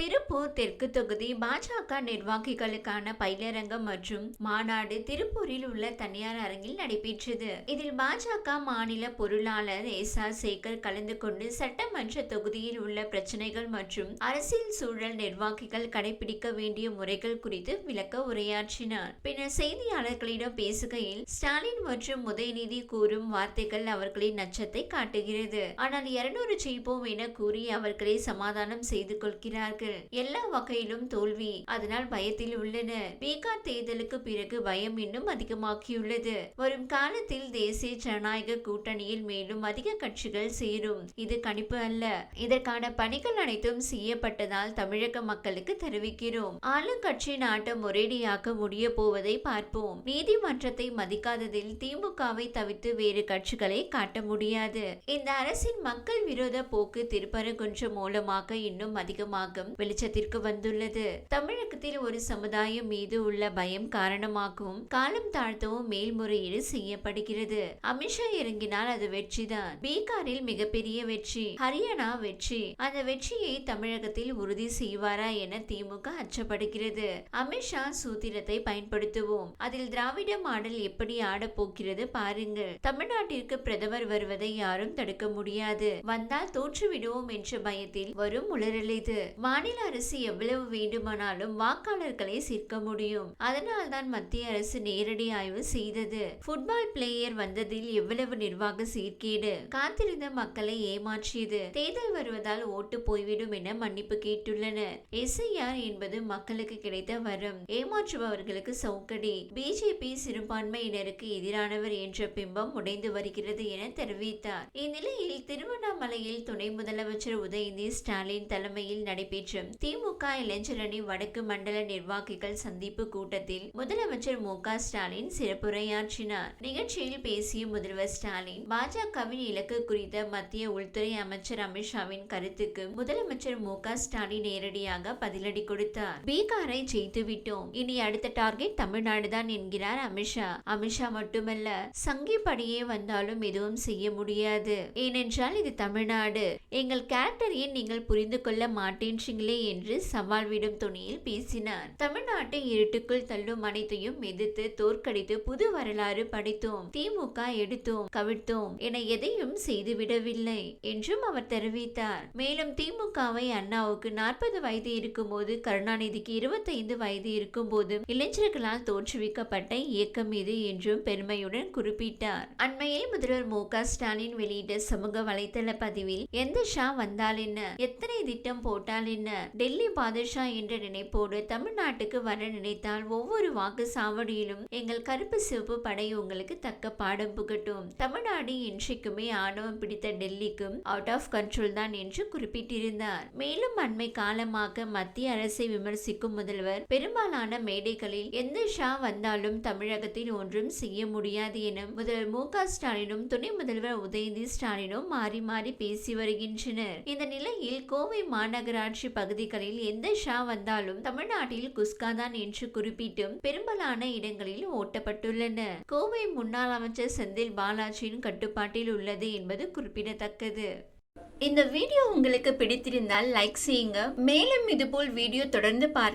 திருப்பூர் தெற்கு தொகுதி பாஜக நிர்வாகிகளுக்கான பயிலரங்கம் மற்றும் மாநாடு திருப்பூரில் உள்ள தனியார் அரங்கில் நடைபெற்றது. இதில் பாஜக மாநில பொருளாளர் எஸ் ஆர் சேகர் கலந்து கொண்டு சட்டமன்ற தொகுதியில் உள்ள பிரச்சனைகள் மற்றும் அரசியல் சூழல் நிர்வாகிகள் கடைபிடிக்க வேண்டிய முறைகள் குறித்து விளக்க உரையாற்றினார். பின்னர் செய்தியாளர்களிடம் பேசுகையில் ஸ்டாலின் மற்றும் உதயநிதி கூறும் வார்த்தைகள் அவர்களின் நச்சத்தை காட்டுகிறது. ஆனால் இருநூறு ஜெயிப்போம் என கூறி அவர்களை சமாதானம் செய்து கொள்கிறார்கள். எல்லா வகையிலும் தோல்வி அதனால் பயத்தில் உள்ளனர் பீகார் தேர்தலுக்கு பிறகு பயம் இன்னும் அதிகமாக்கியுள்ளது வரும் காலத்தில் தேசிய ஜனநாயக கூட்டணியில் மேலும் அதிக கட்சிகள் சேரும். இது கணிப்பு அல்ல. இதற்கான பணிகள் அனைத்தும் செய்யப்பட்டதால் தமிழக மக்களுக்கு தெரிவிக்கிறோம். ஆளுங்கட்சி நாட்டம் ஒரேடியாக்க முடிய போவதை பார்ப்போம். நீதிமன்றத்தை மதிக்காததில் திமுகவை தவிர்த்து வேறு கட்சிகளை காட்ட முடியாது. இந்த அரசின் மக்கள் விரோத போக்கு திருப்பரங்குன்றம் மூலமாக இன்னும் அதிகமாகும். வெளிச்சத்திற்கு வந்துள்ளது. தமிழகத்தில் ஒரு சமுதாயம் மீது உள்ள பயம் காரணமாகவும் காலம் தாழ்த்தவும் மேல்முறையீடு செய்யப்படுகிறது. அமித்ஷா இறங்கினால் அது வெற்றிதான். பீகாரில் மிகப்பெரிய வெற்றி ஹரியானா வெற்றி. அந்த வெற்றியை தமிழகத்தில் உறுதி செய்வாரா என திமுக அச்சப்படுகிறது. அமித்ஷா சூத்திரத்தை பயன்படுத்துவோம். அதில் திராவிட மாடல் எப்படி ஆடப் போகிறது பாருங்கள். தமிழ்நாட்டிற்கு பிரதமர் வருவதை யாரும் தடுக்க முடியாது. வந்தால் தோற்றுவிடுவோம் என்ற பயத்தில் வரும் உளறல் இது மாநில அரசு எவ்வளவு வேண்டுமானாலும் வாக்காளர்களை சேர்க்க முடியும். அதனால்தான் மத்திய அரசு நேரடி ஆய்வு செய்தது. ஃபுட்பால் பிளேயர் வந்ததில் எவ்வளவு நிர்வாக சீர்கேடு. காத்திருந்த மக்களை ஏமாற்றியது. தேர்தல் வருவதால் ஓட்டு போய்விடும் என மன்னிப்பு கேட்டுள்ளனர். எஸ்ஐஆர் என்பது மக்களுக்கு கிடைத்த வரம். ஏமாற்றுபவர்களுக்கு சவுக்கடி. பிஜேபி சிறுபான்மையினருக்கு எதிரானவர் என்ற பிம்பம் உடைந்து வருகிறது என தெரிவித்தார். இந்நிலையில் திருவண்ணாமலையில் துணை முதலமைச்சர் உதயநிதி ஸ்டாலின் தலைமையில் நடைபெற்ற திமுக இளைஞரணி வடக்கு மண்டல நிர்வாகிகள் சந்திப்பு கூட்டத்தில் முதலமைச்சர் மு ஸ்டாலின் சிறப்புரையாற்றினார். நிகழ்ச்சியில் பேசிய முதல்வர் ஸ்டாலின் பாஜகவின் இலக்கு குறித்த மத்திய உள்துறை அமைச்சர் அமித்ஷாவின் கருத்துக்கு முதலமைச்சர் மு ஸ்டாலின் நேரடியாக பதிலடி கொடுத்தார். பீகாரை ஜெயித்துவிட்டோம் இனி அடுத்த டார்கெட் தமிழ்நாடு தான் என்கிறார் அமித்ஷா. அமித்ஷா மட்டுமல்ல சங்கி படியே வந்தாலும் எதுவும் செய்ய முடியாது. ஏனென்றால் இது தமிழ்நாடு. எங்கள் கேரக்டரையே நீங்கள் புரிந்து கொள்ள மாட்டேன்றீங்க மாட்டேன்றீங்களே என்று சவால் விடும் துணியில் பேசினார் தமிழ்நாட்டை இருட்டுக்குள் தள்ளும் அனைத்தையும் எதிர்த்து தோற்கடித்து புது வரலாறு படைத்தோம். திமுக எடுத்தோம் கவிழ்த்தோம் என எதையும் செய்துவிடவில்லை என்றும் அவர் தெரிவித்தார். மேலும் திமுகவை அண்ணாவுக்கு நாற்பது வயது இருக்கும்போது கருணாநிதிக்கு இருபத்தைந்து வயது இருக்கும் போது இளைஞர்களால் தோற்றுவிக்கப்பட்ட இயக்கம் இது என்றும் பெருமையுடன் குறிப்பிட்டார். அண்மையில் முதல்வர் மு. க. ஸ்டாலின் வெளியிட்ட சமூக வலைதள பதிவில் எந்த ஷா வந்தால் என்ன? எத்தனை திட்டம் போட்டால் என்ன? டெல்லி பாதுஷா என்ற நினைப்போடு தமிழ்நாட்டுக்கு வர நினைத்தால் ஒவ்வொரு வாக்கு சாவடியிலும் எங்கள் கருப்பு சிவப்பு படை உங்களுக்கு தக்க பாடம் புகட்டும். தமிழ்நாடு என்றைக்குமே ஆணவம் பிடித்த டெல்லிக்கும் அவுட் ஆஃப் கண்ட்ரோல் தான் என்று குறிப்பிட்டிருந்தார். மேலும் அண்மை காலமாக மத்திய அரசை விமர்சிக்கும் முதல்வர் பெரும்பாலான மேடைகளில் எந்த ஷா வந்தாலும் தமிழகத்தில் ஒன்றும் செய்ய முடியாது என முதல்வர் மு க ஸ்டாலினும் துணை முதல்வர் உதயநிதி ஸ்டாலினும் மாறி மாறி பேசி வருகின்றனர். இந்த நிலையில் கோவை மாநகராட்சி பகுதிகளில் எந்த ஷா வந்தாலும் தமிழ்நாட்டில் குஸ்கா தான் என்று குறிப்பிட்டும் பெரும்பாலான இடங்களில் ஓட்டப்பட்டுள்ளன. கோவை முன்னாள் அமைச்சர் செந்தில் பாலாஜியின் கட்டுப்பாட்டில் உள்ளது என்பது குறிப்பிடத்தக்கது. இந்த வீடியோ உங்களுக்கு பிடித்திருந்தால் லைக் செய்யுங்க. மேலும் இதுபோல் வீடியோ தொடர்ந்து பார்க்க